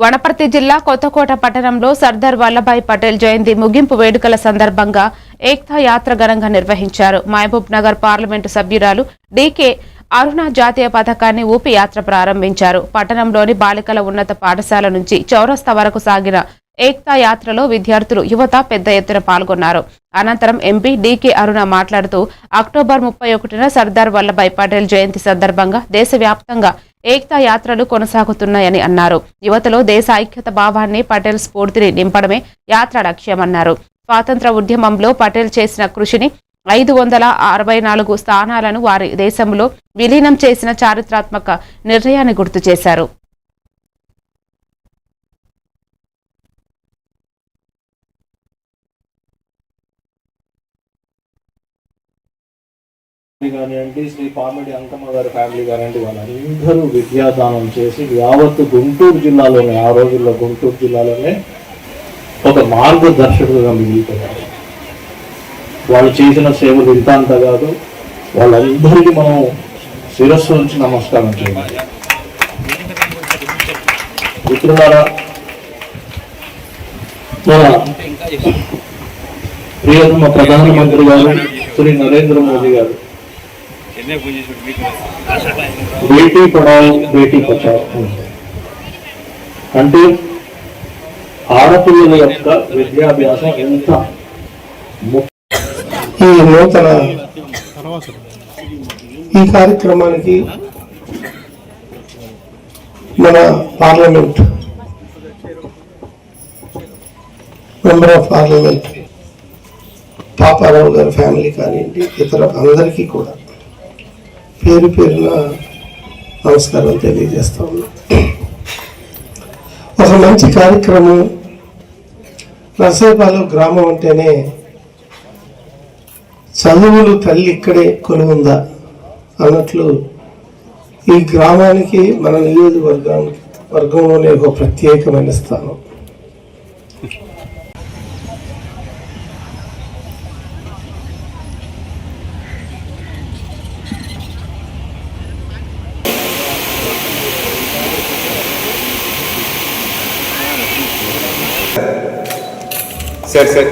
వనపర్తి జిల్లా కొత్తకోట పట్టణంలో సర్దార్ వల్లభాయ్ పటేల్ జయంతి ముగింపు వేడుకల సందర్భంగా ఏక్తా యాత్ర ఘనంగా నిర్వహించారు. మహబూబ్ నగర్ పార్లమెంటు సభ్యురాలు డీకే అరుణ జాతీయ పథకాన్ని ఊపి యాత్ర ప్రారంభించారు. పట్టణంలోని బాలికల ఉన్నత పాఠశాల నుంచి చౌరస్తా వరకు సాగిన ఏక్తా యాత్రలో విద్యార్థులు యువత పెద్ద ఎత్తున పాల్గొన్నారు. అనంతరం ఎంపీ డీకే అరుణ మాట్లాడుతూ అక్టోబర్ ముప్పై ఒకటిన సర్దార్ వల్లభాయ్ పటేల్ జయంతి సందర్భంగా దేశవ్యాప్తంగా ఏక్తా యాత్రలు కొనసాగుతున్నాయని అన్నారు. యువతలో దేశ ఐక్యత భావాన్ని పటేల్ స్ఫూర్తిని నింపడమే యాత్ర లక్ష్యమన్నారు. స్వాతంత్ర ఉద్యమంలో పటేల్ చేసిన కృషిని ఐదు వందల అరవై నాలుగు స్థానాలను వారి దేశంలో విలీనం చేసిన చారిత్రాత్మక నిర్ణయాన్ని గుర్తు చేశారు. కానివ్వండి శ్రీ పామిడి అంకమ్మ గారి ఫ్యామిలీ కానివ్వండి వాళ్ళందరూ విద్యాదానం చేసి యావత్తు గుంటూరు జిల్లాలోనే ఆ రోజుల్లో గుంటూరు జిల్లాలోనే ఒక మార్గదర్శకుడుగా మిగిలిపోయారు. వాళ్ళు చేసిన సేవలు ఇంత అంత కాదు వాళ్ళందరికీ మనం శిరస్సు నుంచి నమస్కారం చేయాలి. మిత్రులారా మన ప్రియతమ ప్రధానమంత్రి గారు శ్రీ నరేంద్ర మోదీ గారు బేటీ పడావ్ బేటీ బచావ్ అంటే ఆడపిల్లల యొక్క విద్యాభ్యాసం ఎంత ఈ నూతన ఈ కార్యక్రమానికి మన parliament member of parliament Paparao గారి ఫ్యామిలీ కానివ్వండి ఇతర అందరికీ కూడా పేరు పేరున నమస్కారం తెలియజేస్తా ఉన్నా. ఒక మంచి కార్యక్రమం నర్సేపాలెం గ్రామం అంటేనే చదువులు తల్లి ఇక్కడే కొనుగుందా అన్నట్లు ఈ గ్రామానికి మన నియోజకవర్గానికి వర్గంలోనే ఒక ప్రత్యేకమైన స్థానం. சரி சரி.